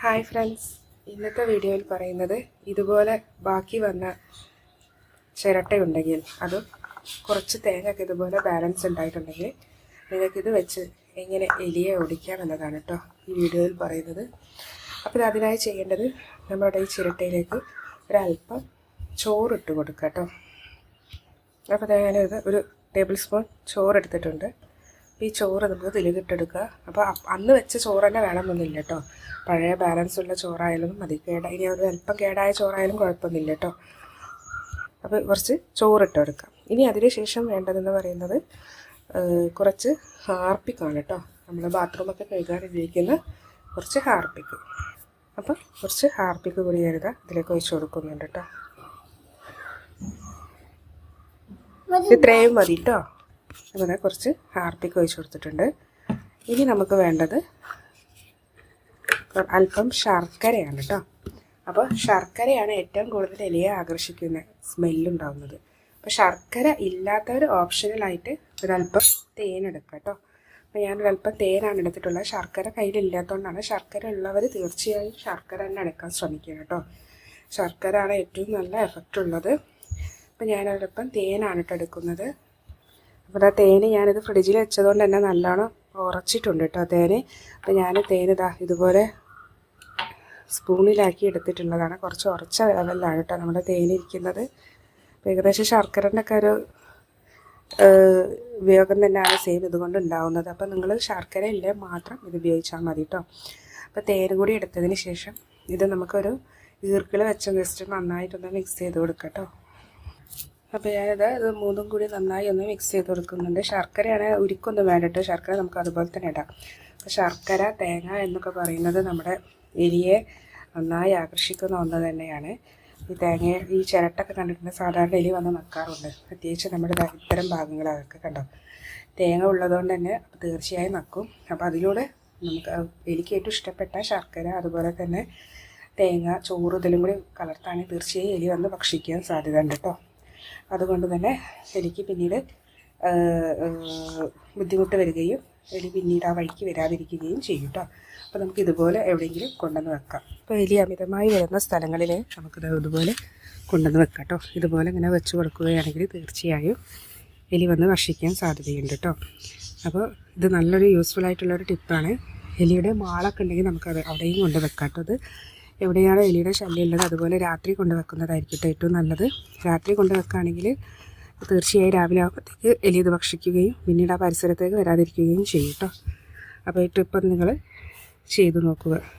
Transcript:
Hi friends. ഇന്നത്തെ വീഡിയോയിൽ പറയുന്നത് ഇതുപോലെ ബാക്കി വന്ന ചിരട്ടയുണ്ടെങ്കിൽ അത് കുറച്ച് തേങ്ങയൊക്കെ ഇതുപോലെ ബാലൻസ് ഉണ്ടായിട്ടുണ്ടെങ്കിൽ നിങ്ങൾക്കിത് വെച്ച് എങ്ങനെ എലിയെ ഓടിക്കാം എന്നതാണ് കേട്ടോ ഈ വീഡിയോയിൽ പറയുന്നത്. അപ്പോൾ അതിനായി ചെയ്യേണ്ടത് നമ്മുടെ ഈ ചിരട്ടയിലേക്ക് ഒരല്പം ചോറിട്ട് കൊടുക്കുക കേട്ടോ അപ്പോൾ ഞാനിത് ഒരു ടേബിൾ സ്പൂൺ ചോറ് എടുത്തിട്ടുണ്ട്. അപ്പോൾ ഈ ചോറ് നമുക്ക് തിലുകിട്ടെടുക്കുക അപ്പോൾ അന്ന് വെച്ച ചോറ് തന്നെ വേണമെന്നൊന്നുമില്ല കേട്ടോ. പഴയ ബാലൻസ് ഉള്ള ചോറായാലും മതി. കേട ഇനി ഒരു അല്പം കേടായ ചോറായാലും കുഴപ്പമൊന്നുമില്ല കേട്ടോ. അപ്പോൾ കുറച്ച് ചോറിട്ട് എടുക്കാം ഇനി അതിന് ശേഷം വേണ്ടതെന്ന് പറയുന്നത് കുറച്ച് ഹാർപ്പിക്കാണ് കേട്ടോ. നമ്മൾ ബാത്റൂമൊക്കെ കഴുകാൻ ഉപയോഗിക്കുന്ന കുറച്ച് ഹാർപ്പിക്ക്. അപ്പം കുറച്ച് ഹാർപ്പിക്ക് കൂടി ഞാനിതാ ഇതിലേക്ക് ഒഴിച്ചു കൊടുക്കുന്നുണ്ട് കേട്ടോ. ഇത്രയും മതി കേട്ടോ. അങ്ങനെ കുറച്ച് ഹാർപ്പിക്ക് ഒഴിച്ച് കൊടുത്തിട്ടുണ്ട്. ഇനി നമുക്ക് വേണ്ടത് അല്പം ശർക്കരയാണ് കേട്ടോ അപ്പോൾ ശർക്കരയാണ് ഏറ്റവും കൂടുതൽ എലിയെ ആകർഷിക്കുന്ന സ്മെല്ലുണ്ടാവുന്നത് അപ്പോൾ ശർക്കര ഇല്ലാത്തവർ ഓപ്ഷണലായിട്ട് ഒരല്പം തേൻ എടുക്കുക കേട്ടോ അപ്പോൾ ഞാനൊരല്പം തേനാണ് എടുത്തിട്ടുള്ളത്. ശർക്കര കയ്യിലില്ലാത്തതുകൊണ്ടാണ് ശർക്കര ഉള്ളവർ തീർച്ചയായും ശർക്കര തന്നെ എടുക്കാൻ ശ്രമിക്കുക കേട്ടോ ശർക്കര ആണ് ഏറ്റവും നല്ല എഫക്റ്റ് ഉള്ളത്. അപ്പോൾ ഞാനൊരല്പം തേനാണ് കേട്ടോ എടുക്കുന്നത്. അപ്പോൾ ആ തേന് ഞാനിത് ഫ്രിഡ്ജിൽ വെച്ചതുകൊണ്ട് തന്നെ നല്ലോണം ഉറച്ചിട്ടുണ്ട് കേട്ടോ തേന്. അപ്പോൾ ഞാൻ തേൻ ഇതാ ഇതുപോലെ സ്പൂണിലാക്കി എടുത്തിട്ടുള്ളതാണ്. കുറച്ച് ഉറച്ച ലെവലിലാണ് കേട്ടോ നമ്മുടെ തേനിരിക്കുന്നത് അപ്പോൾ ഏകദേശം ശർക്കരന്റെ ഒക്കെ ഒരു ഉപയോഗം തന്നെയാണ് സെയിം ഇതുകൊണ്ട് ഉണ്ടാവുന്നത്. അപ്പോൾ നിങ്ങൾ ശർക്കര ഇല്ലേ മാത്രം ഇത് ഉപയോഗിച്ചാൽ മതി കേട്ടോ. അപ്പോൾ തേനും കൂടി എടുത്തതിന് ശേഷം ഇത് നമുക്കൊരു ഈർക്കിൽ വെച്ച ജസ്റ്റ് നന്നായിട്ടൊന്ന് മിക്സ് ചെയ്ത് കൊടുക്കാം കേട്ടോ. അപ്പോൾ ഞാനിത് ഇത് മൂന്നും കൂടി നന്നായി ഒന്ന് മിക്സ് ചെയ്ത് കൊടുക്കുന്നുണ്ട്. ശർക്കരയാണ് ഉരുക്കൊന്നും വേണ്ടിട്ട്. ശർക്കര നമുക്ക് അതുപോലെ തന്നെ ഇടാം. അപ്പോൾ ശർക്കര തേങ്ങ എന്നൊക്കെ പറയുന്നത് നമ്മുടെ എലിയെ നന്നായി ആകർഷിക്കുന്ന ഒന്ന് തന്നെയാണ്. ഈ തേങ്ങ ഈ ചിരട്ടൊക്കെ കണ്ടിട്ടുണ്ട്. സാധാരണ എലി വന്ന് നക്കാറുണ്ട്. പ്രത്യേകിച്ച് നമ്മുടെ ഇത്തരം ഭാഗങ്ങളൊക്കെ കണ്ടോ? തേങ്ങ ഉള്ളതുകൊണ്ട് തന്നെ തീർച്ചയായും നക്കും. അപ്പോൾ അതിലൂടെ നമുക്ക് എനിക്ക് ഏറ്റവും ഇഷ്ടപ്പെട്ട ശർക്കര അതുപോലെ തന്നെ തേങ്ങ ചോറ് ഇതിലും കൂടി കലർത്താണെങ്കിൽ തീർച്ചയായും എലി വന്ന് ഭക്ഷിക്കാൻ സാധ്യത ഉണ്ട് കേട്ടോ. അതുകൊണ്ട് തന്നെ എനിക്ക് പിന്നീട് ബുദ്ധിമുട്ട് വരികയും എലി പിന്നീട് ആ വഴിക്ക് വരാതിരിക്കുകയും ചെയ്യും കേട്ടോ അപ്പോൾ നമുക്ക് ഇതുപോലെ എവിടെയെങ്കിലും കൊണ്ടുവന്ന് വെക്കാം. അപ്പോൾ എലി അമിതമായി വരുന്ന സ്ഥലങ്ങളിൽ നമുക്കിത് ഇതുപോലെ കൊണ്ടുവന്ന് വെക്കാം കേട്ടോ ഇതുപോലെ ഇങ്ങനെ വെച്ച് കൊടുക്കുകയാണെങ്കിൽ തീർച്ചയായും എലി വന്ന് ഭക്ഷിക്കാൻ സാധ്യതയുണ്ട് കേട്ടോ അപ്പോൾ ഇത് നല്ലൊരു യൂസ്ഫുൾ ആയിട്ടുള്ളൊരു ടിപ്പാണ് എലിയുടെ മാളൊക്കെ ഉണ്ടെങ്കിൽ നമുക്കത് അവിടെയും കൊണ്ട് വെക്കാം കേട്ടോ അത് എവിടെയാണ് എലിയുടെ ശല്യം ഉള്ളത്? അതുപോലെ രാത്രി കൊണ്ട് വെക്കുന്നതായിരിക്കും ഏറ്റവും നല്ലത്. രാത്രി കൊണ്ട് വെക്കുകയാണെങ്കിൽ തീർച്ചയായും രാവിലെ ആകുമ്പോഴത്തേക്ക് എലി ഇത് ഭക്ഷിക്കുകയും പിന്നീട് ആ പരിസരത്തേക്ക് വരാതിരിക്കുകയും ചെയ്യും കേട്ടോ. അപ്പോൾ ഈ ട്രിപ്പ് നിങ്ങൾ ചെയ്തു നോക്കുക.